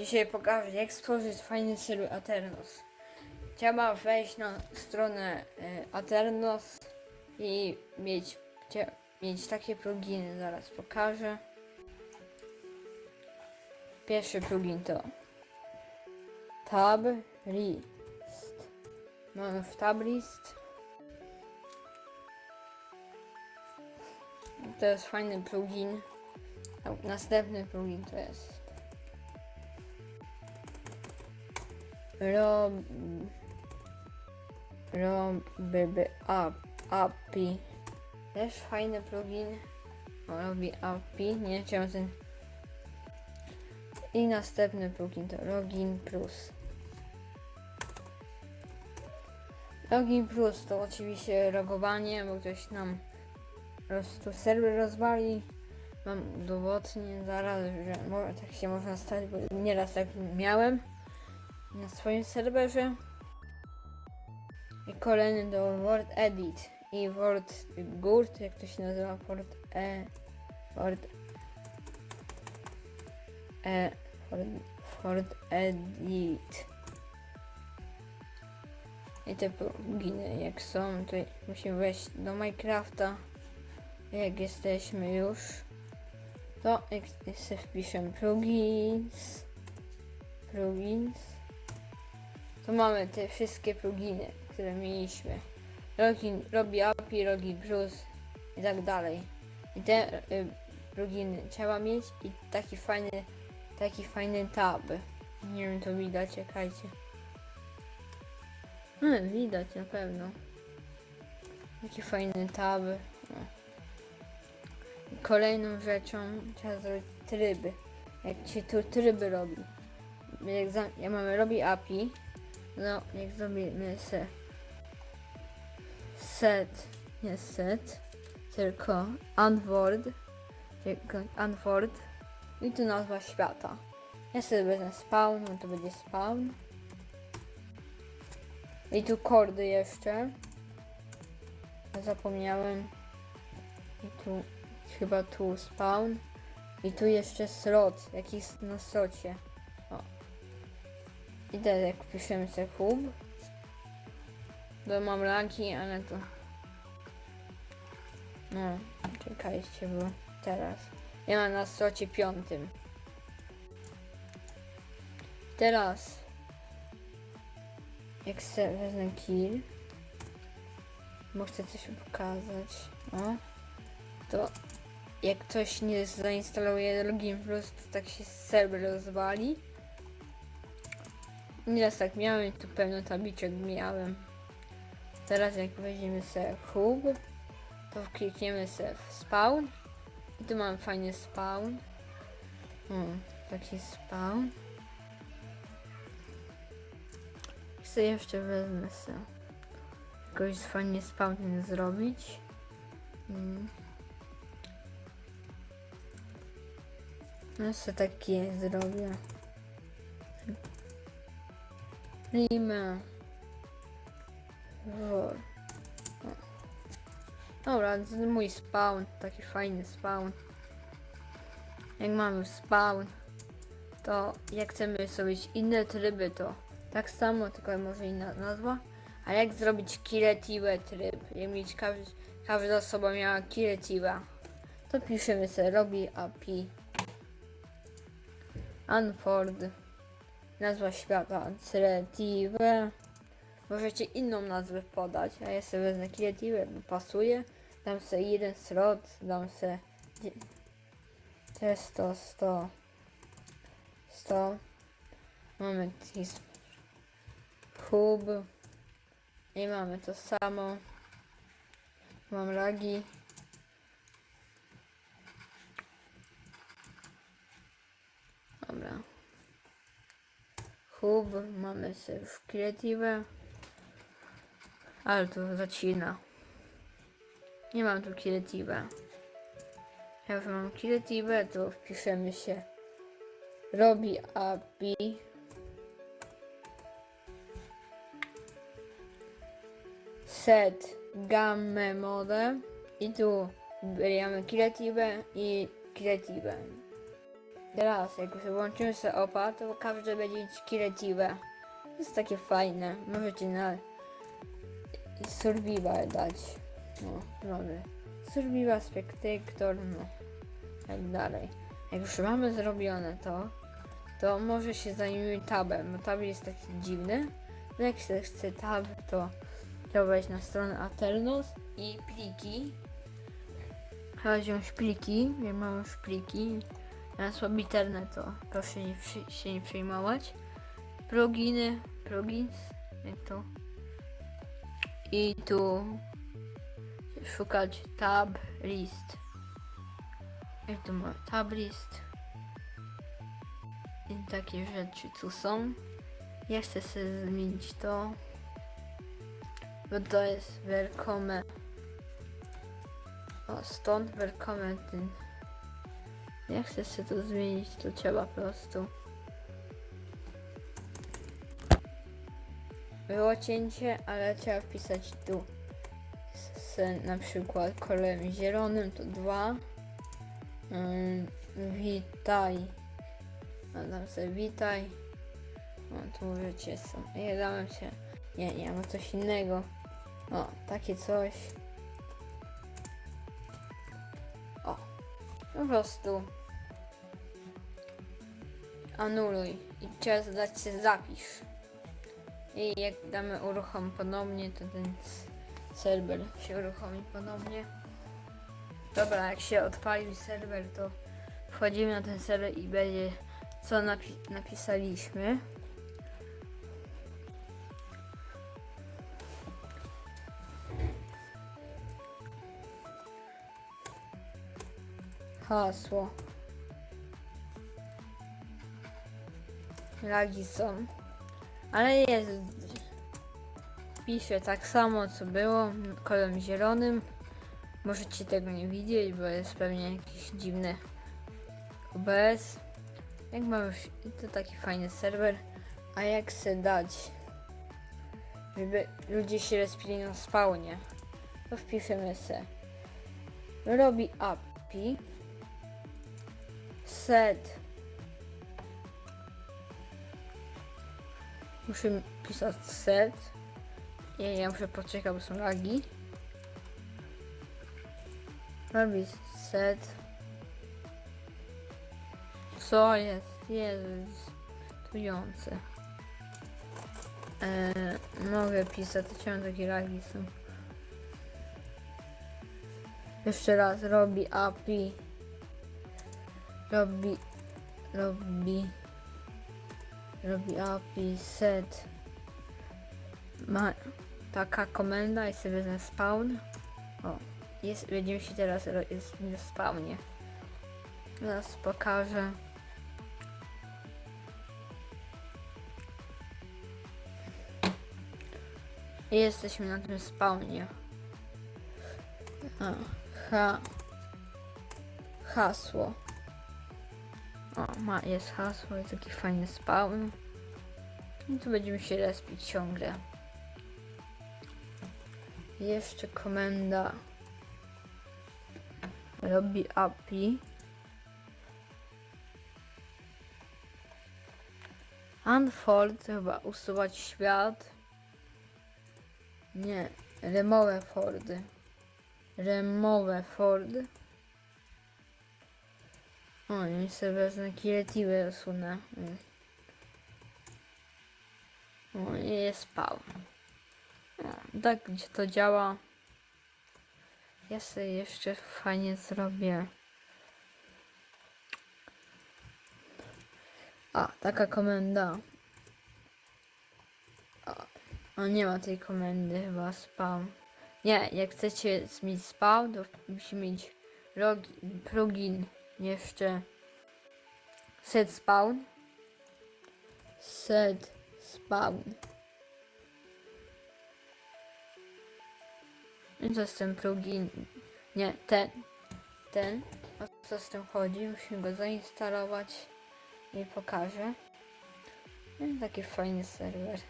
Dzisiaj pokażę jak stworzyć fajny serwer Aternos. Trzeba wejść na stronę e, Aternos i mieć, mieć takie pluginy, zaraz pokażę. Pierwszy plugin to Tab List. Mamy w Tab List. To jest fajny plugin. Następny plugin to jest Rob... Robiby App, API. Też fajny plugin. Robi API, nie chciałem ten... I następny plugin to Login Plus. Login Plus to oczywiście logowanie, bo ktoś nam po prostu serwer rozwali. Mam udowodnię zaraz, że tak się można stać, bo nieraz tak miałem na swoim serwerze. I kolejny do Word Edit i Word Gurt, jak to się nazywa, Word E, Word E, Word, Edit. I te pluginy jak są, to musimy wejść do Minecrafta. Jak jesteśmy już, to jak sobie wpiszę plugins, plugins, to mamy te wszystkie pluginy, które mieliśmy. Login, robi API, Login Plus i tak dalej. I te y, pluginy trzeba mieć i taki fajny, taki fajny tab. Nie wiem, to widać, czekajcie. Hmm, widać na pewno. Jaki fajny tab. O. I Kolejną rzeczą trzeba zrobić tryby. Jak się tu tryby robi. Jak za, jak mamy robi API, no jak zrobimy se set, nie set, tylko unword, tylko unword i tu nazwa świata. Ja sobie wezmę spawn, no to będzie spawn. I tu kordy jeszcze. Zapomniałem. I tu chyba tu spawn. I tu jeszcze slot, jakiś na slocie. O. I jak piszemy sobie hub. To mam lagi, ale to... No, czekajcie, bo teraz. Ja mam na slocie piątym. Teraz jak se wezmę kill, bo chcę coś pokazać, o, to jak ktoś nie zainstaluje login plus, to tak się serwer rozwali. Nieraz tak miałem tu pełno tabliczek miałem. Teraz jak weźmiemy sobie hub, to klikniemy sobie w spawn i tu mam fajny spawn. Hmm, taki spawn. Chcę jeszcze wezmę sobie jakoś fajnie spawning zrobić. Mm. No sobie takie zrobię. Limę. Wor. Dobra, mój spawn, taki fajny spawn. Jak mamy spawn, to jak chcemy zrobić inne tryby, to tak samo, tylko może inna nazwa. A jak zrobić kiretive tryb? Jak mieć każdy, każda osoba miała kiretiva, to piszemy sobie robi API unford nazwa świata creative. Możecie inną nazwę podać, a ja sobie wezmę creative, bo pasuje. Dam sobie jeden slot, dam sobie dzie- te 100, 100 100 mamy tis hub. I mamy to samo. Mam lagi. Dobra. Hub, mamy sobie już kreatywę. Ale to zacina. Nie mam tu kreatywę. Jak mam kreatywę, to wpiszemy się robi API set gammę mode i tu wybieramy kreatywę i kreatywę. Teraz, jak wyłączymy sobie opa, to każdy będzie mieć creative. Jest takie fajne. Możecie na survival dać. No, mamy. Survival, spectator, no. Tak dalej. Jak już mamy zrobione to, to może się zajmijmy tabem, bo tab jest taki dziwny. No jak się chce tab, to trzeba wejść na stronę Aternos i pliki. Trzeba wziąć pliki, jak mamy już pliki. Na słaby internet to proszę nie się nie przejmować. Pluginy, plugins, jak to. I tu szukać tab list. Jak tu mamy tab list. I takie rzeczy tu są. Ja chcę sobie zmienić to. Bo to jest welcome. O, stąd welcome ten. Jak chcę sobie to zmienić, to trzeba po prostu. Było cięcie, ale trzeba wpisać tu. Z, na przykład kolorem zielonym to dwa. Ym, witaj. A dam sobie witaj. O, tu możecie są. Ja dałem się. Nie, nie, mam coś innego. O, takie coś. O, po prostu. Anuluj. I trzeba dać się zapisz. I jak damy uruchom ponownie, to ten serwer się uruchomi ponownie. Dobra, jak się odpalił serwer, to wchodzimy na ten serwer i będzie co napi- napisaliśmy. Hasło. Lagi są. Ale jest. Pisze tak samo co było, kolorem zielonym. Możecie tego nie widzieć, bo jest pewnie jakiś dziwny OBS. Jak mamy już, to taki fajny serwer. A jak se dać, żeby ludzie się respili na spawnie, to wpiszemy se. Robi API. Set. Muszę pisać set. Nie, ja muszę poczekać, bo są lagi. Robi set. Co jest? Jezus. Trujące. Eee, mogę pisać, czemu takie lagi są? Jeszcze raz, robi API. Robi, robi, robi API set. Ma taka komenda i sobie wezmę spawn. O, jest, będziemy się teraz, jest na spawnie. Teraz pokażę. Jesteśmy na tym spawnie. A, ha, hasło. O, ma, jest hasło, jest taki fajny spawn. I tu będziemy się respić ciągle. Jeszcze komenda robi API. Unfold chyba usuwać świat. Nie, remove fordy. Remove ford. O, i sobie wezmę creative usunę. O, i jest tak gdzie to działa. Ja sobie jeszcze fajnie zrobię. A, taka komenda. O, nie ma tej komendy chyba spawn. Nie, jak chcecie mieć spawn, to musi mieć log- plugin jeszcze set spawn. Set spawn. I jest ten plugin. Nie, ten. Ten. O co z tym chodzi? Musimy go zainstalować i pokażę. No taki fajny serwer.